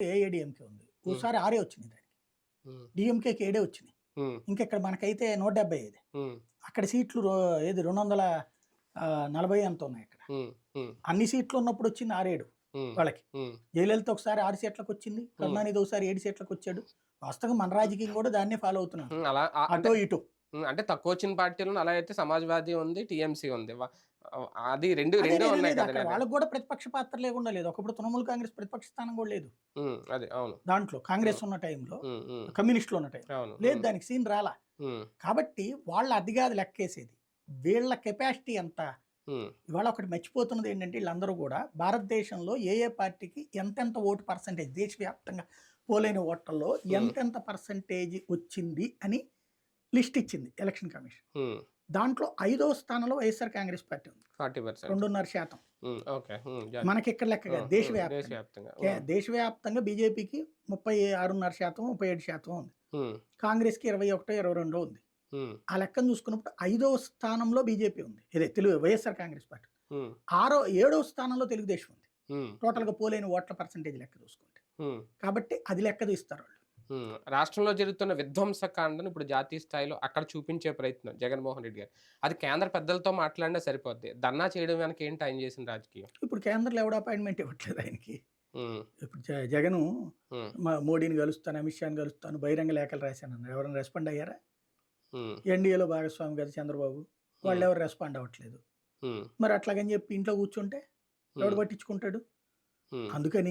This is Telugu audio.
ఏఐడిఎంకే ఉంది? ఓసారి ఆరే వచ్చినాయి దానికి. డిఎంకేకి ఏడే వచ్చినాయి? ఇంకా ఇక్కడ మనకైతే నూట డెబ్బై ఐదు. అక్కడ సీట్లు ఏది రెండు వందల నలభై ఎంత ఉన్నాయి ఇక్కడ అన్ని సీట్లు ఉన్నప్పుడు వచ్చింది ఆరేడు వాళ్ళకి. జయలలిత ఒకసారి ఆరు సీట్లకు వచ్చింది కరుణానిధి ఒకసారి ఏడు సీట్లకు వచ్చాడు. వాస్తవంగా మన రాజకీయం కూడా దాన్నే ఫాలో అవుతున్నాం ఉమ్, అలా ఆ- అంటే ఇటు. అంటే తక్కువ వచ్చిన పార్టీలను అలా అయితే సమాజ్వాదీ ఉంది టీఎంసీ ఉంది. అది రెండు రెండు నేను ఉన్నాయి కదా వాళ్ళకి కూడా ప్రతిపక్ష పాత్ర లేకుండా లేదు. ఒకప్పుడు తృణమూల్ కాంగ్రెస్ ప్రతిపక్ష స్థానం కూడా లేదు. అదే. అవును. దాంట్లో కాంగ్రెస్ ఉన్న టైంలో కమ్యూనిస్టులు ఉన్న టైం లేదు దానికి సీన్ రాలా. కాబట్టి వాళ్ళ అది కాదు లెక్కేసేది. వీళ్ళ కెపాసిటీ ఎంత? ఇవాళ ఒకటి మర్చిపోతున్నది ఏంటంటే వీళ్ళందరూ కూడా భారతదేశంలో ఏ ఏ పార్టీకి ఎంతెంత ఓటు పర్సంటేజ్ దేశవ్యాప్తంగా పోలైన ఓట్లలో ఎంతెంత పర్సంటేజ్ వచ్చింది అని లిస్ట్ ఇచ్చింది ఎలక్షన్ కమిషన్. దాంట్లో ఐదో స్థానంలో వైఎస్ఆర్ కాంగ్రెస్ పార్టీ ఉంది. Forty percent. రెండున్నర శాతం. మనకి ఇక్కడ లెక్క కాదు ఉమ్, దేశవ్యాప్తంగా. దేశవ్యాప్తంగా. కే- బీజేపీకి ముప్పై ఆరున్నర శాతం ముప్పై ఏడు శాతం ఉంది. ఉమ్, కాంగ్రెస్కి ఇరవై ఒకటో ఇరవై రెండో ఉంది. ఆ లెక్కను చూసుకున్నప్పుడు ఐదో స్థానంలో బీజేపీ ఉంది. ఇదే తెలుగు వైఎస్ఆర్ కాంగ్రెస్ పార్టీ. ఆరో ఏడో స్థానంలో తెలుగుదేశం ఉంది. టోటల్గా పోలైన ఓట్ల పర్సంటేజ్ లెక్క చూసుకుంటే. కాబట్టి అది లెక్క తీస్తారు వాళ్ళు. రాష్ట్రంలో జరుగుతున్న విధ్వంసకాండను ఇప్పుడు జాతీయ స్థాయిలో అక్కడ చూపించే ప్రయత్నం జగన్మోహన్ రెడ్డి గారు. అది కేంద్ర పెద్దలతో మాట్లాడినా సరిపోద్ది. ధర్నా చేయడం వెనక ఏంటి ఆయన చేసిన రాజకీయం? ఇప్పుడు కేంద్రంలో ఎవడ అపాయింట్మెంట్ ఇవ్వట్లేదు ఆయనకి. ఇప్పుడు జగను మా- మోడీని కలుస్తాను అమిత్ షాని కలుస్తాను బహిరంగ లేఖలు రాశాను అన్నారు ఎవరైనా రెస్పాండ్ అయ్యారా? ఎన్డీఏలో భాగస్వామి గారు చంద్రబాబు. వాళ్ళు ఎవరు రెస్పాండ్ అవ్వట్లేదు. మరి అట్లాగని చెప్పి ఇంట్లో కూర్చుంటే ఎవడు పట్టించుకుంటాడు. అందుకని